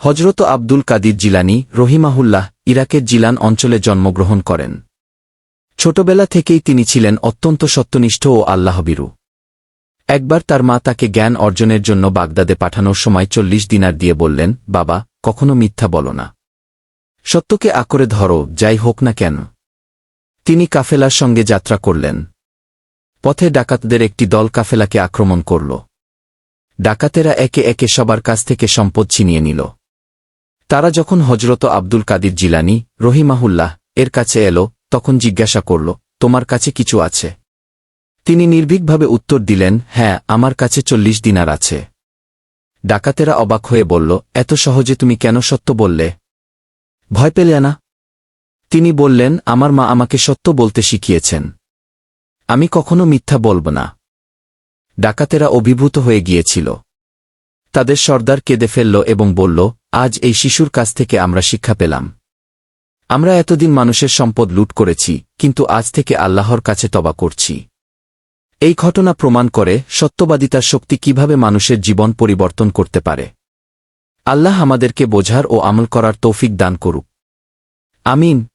হজরত আব্দুল কাদির জিলানি রহিমাহুল্লাহ ইরাকের জিলান অঞ্চলে জন্মগ্রহণ করেন। ছোটবেলা থেকেই তিনি ছিলেন অত্যন্ত সত্যনিষ্ঠ ও আল্লাহবিরু। একবার তার মা তাকে জ্ঞান অর্জনের জন্য বাগদাদে পাঠানোর সময় চল্লিশ দিনার দিয়ে বললেন, বাবা, কখনো মিথ্যা বলো না। সত্যকে আকরে ধরো, যাই হোক না কেন। তিনি কাফেলার সঙ্গে যাত্রা করলেন। পথে ডাকাতদের একটি দল কাফেলাকে আক্রমণ করল। ডাকাতেরা একে একে সবার কাছ থেকে সম্পদ ছিনিয়ে নিল। তারা যখন হজরত আব্দুল কাদির জিলানি রহিমাহুল্লাহ এর কাছে এলো, তখন জিজ্ঞাসা করল, তোমার কাছে কিছু আছে? তিনি নির্ভীকভাবে উত্তর দিলেন হ্যাঁ আমার কাছে চল্লিশ দিনার আছে। ডাকাতেরা অবাক হয়ে বলল, এত সহজে তুমি কেন সত্য বললে? ভয় পেলে না? তিনি বললেন, আমার মা আমাকে সত্য বলতে শিখিয়েছেন। আমি কখনো মিথ্যা বলব না। ডাকাতেরা অভিভূত হয়ে গিয়েছিল। তাদের সর্দার কেঁদে ফেলল এবং বলল, আজ এই শিশুর কাছ থেকে আমরা শিক্ষা পেলাম। আমরা এতদিন মানুষের সম্পদ লুট করেছি, কিন্তু আজ থেকে আল্লাহর কাছে তবা করছি। এই ঘটনা প্রমাণ করে সত্যবাদিতার শক্তি কীভাবে মানুষের জীবন পরিবর্তন করতে পারে। আল্লাহ আমাদেরকে বোঝার ও আমল করার তৌফিক দান করুক। আমিন।